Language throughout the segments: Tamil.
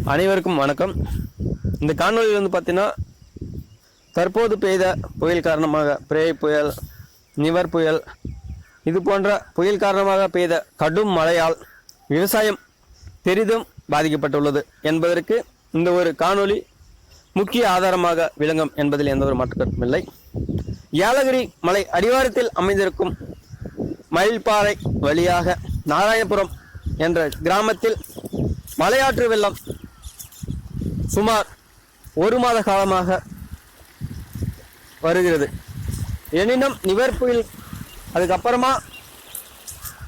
அனைவருக்கும் வணக்கம். இந்த காணொலியில் வந்து பார்த்தீங்கன்னா தற்போது பெய்த புயல் காரணமாக பிரேய் புயல் நிவர் புயல் இது போன்ற புயல் காரணமாக பெய்த கடும் மழையால் விவசாயம் பெரிதும் பாதிக்கப்பட்டுள்ளது என்பதற்கு இந்த ஒரு காணொளி முக்கிய ஆதாரமாக விளங்கும் என்பதில் எந்த ஒரு மாற்றுக்கருத்தும் இல்லை. ஏலகிரி மலை அடிவாரத்தில் அமைந்திருக்கும் மயில்பாறை வழியாக நாராயணபுரம் என்ற கிராமத்தில் மலையாற்று வெள்ளம் சுமார் ஒரு மாத காலமாக வருகிறது. எனினும் நிவர் புயல் அதுக்கப்புறமா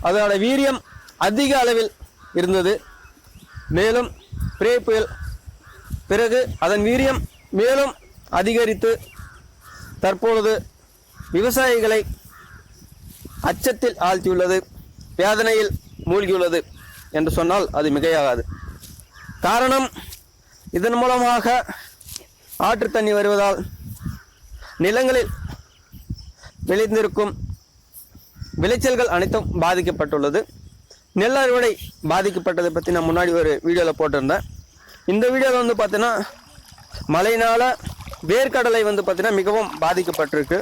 அதோட வீரியம் அதிக அளவில் இருந்தது. மேலும் பிரே புயல் பிறகு அதன் வீரியம் மேலும் அதிகரித்து தற்பொழுது விவசாயிகளை அச்சத்தில் ஆழ்த்தியுள்ளது. வேதனையில் மூழ்கியுள்ளது என்று சொன்னால் அது மிகையாகாது. காரணம் இதன் மூலமாக ஆற்று தண்ணி வருவதால் நிலங்களில் விளைந்திருக்கும் விளைச்சல்கள் அனைத்தும் பாதிக்கப்பட்டுள்ளது. நெல் அறுவடை பாதிக்கப்பட்டதை பற்றி நான் முன்னாடி ஒரு வீடியோவில் போட்டிருந்தேன். இந்த வீடியோவில் வந்து பார்த்தீங்கன்னா மழையினால் வேர்க்கடலை வந்து பார்த்தீங்கன்னா மிகவும் பாதிக்கப்பட்டிருக்கு.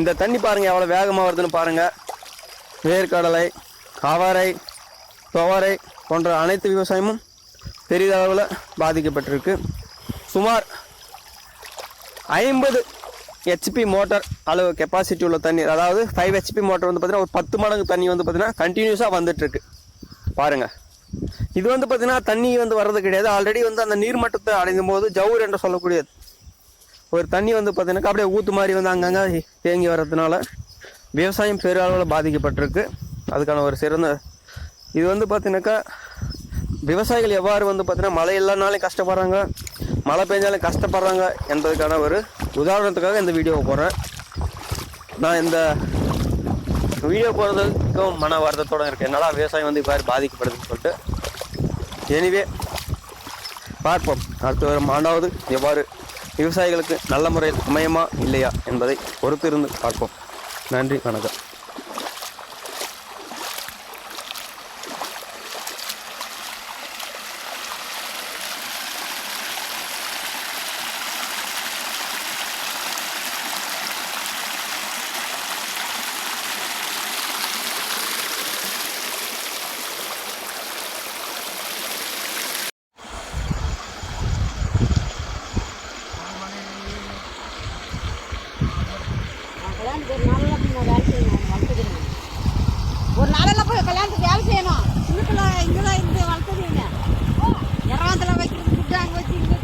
இந்த தண்ணி பாருங்கள் எவ்வளோ வேகமாக வருதுன்னு பாருங்கள் வேர்க்கடலை அவரை துவரை போன்ற அனைத்து விவசாயமும் பெரிதளவில் பாதிக்கப்பட்டிருக்கு. சுமார் ஐம்பது ஹெச்பி மோட்டார் அளவு கெப்பாசிட்டி உள்ள தண்ணீர் அதாவது ஃபைவ் ஹெச்பி மோட்டார் வந்து பார்த்தீங்கன்னா ஒரு பத்து மடங்கு தண்ணி வந்து பார்த்தீங்கன்னா கண்டினியூஸாக வந்துட்டுருக்கு. பாருங்கள் இது வந்து பார்த்திங்கன்னா தண்ணி வந்து வர்றது கிடையாது. ஆல்ரெடி வந்து அந்த நீர்மட்டத்தை அடையும் போது ஜவுர் என்று சொல்லக்கூடிய ஒரு தண்ணி வந்து பார்த்தீங்கன்னா அப்படியே ஊத்து மாதிரி வந்து அங்கங்கே தேங்கி வர்றதுனால விவசாயம் பெருளவில் பாதிக்கப்பட்டிருக்கு. அதுக்கான ஒரு சிறந்த இது வந்து பார்த்தீங்கன்னாக்கா விவசாயிகள் எவ்வாறு வந்து பார்த்தீங்கன்னா மழை இல்லைனாலும் கஷ்டப்படுறாங்க மழை பெஞ்சாலும் கஷ்டப்படுறாங்க என்பதுக்கான ஒரு உதாரணத்துக்காக இந்த வீடியோவை போடுறேன். நான் இந்த வீடியோ போடுறதுக்கும் மன வருத்தத்தோடு இருக்கேன். என்னால் விவசாயம் வந்து இப்போ பாதிக்கப்படுதுன்னு சொல்லிட்டு. எனிவே பார்ப்போம். அடுத்த வரும் ஆண்டாவது எவ்வாறு விவசாயிகளுக்கு நல்ல முறையில் அமையமா இல்லையா என்பதை பொறுத்திருந்து பார்ப்போம். நன்றி வணக்கம். ஒரு நாளெல்லாம் போய் நான் வேலை செய்யணும் வளர்த்துக்கிறேன் ஒரு நாளெல்லாம் போய் கல்யாணத்துக்கு வேலை செய்யணும் சின்னத்தில் இங்கே தான்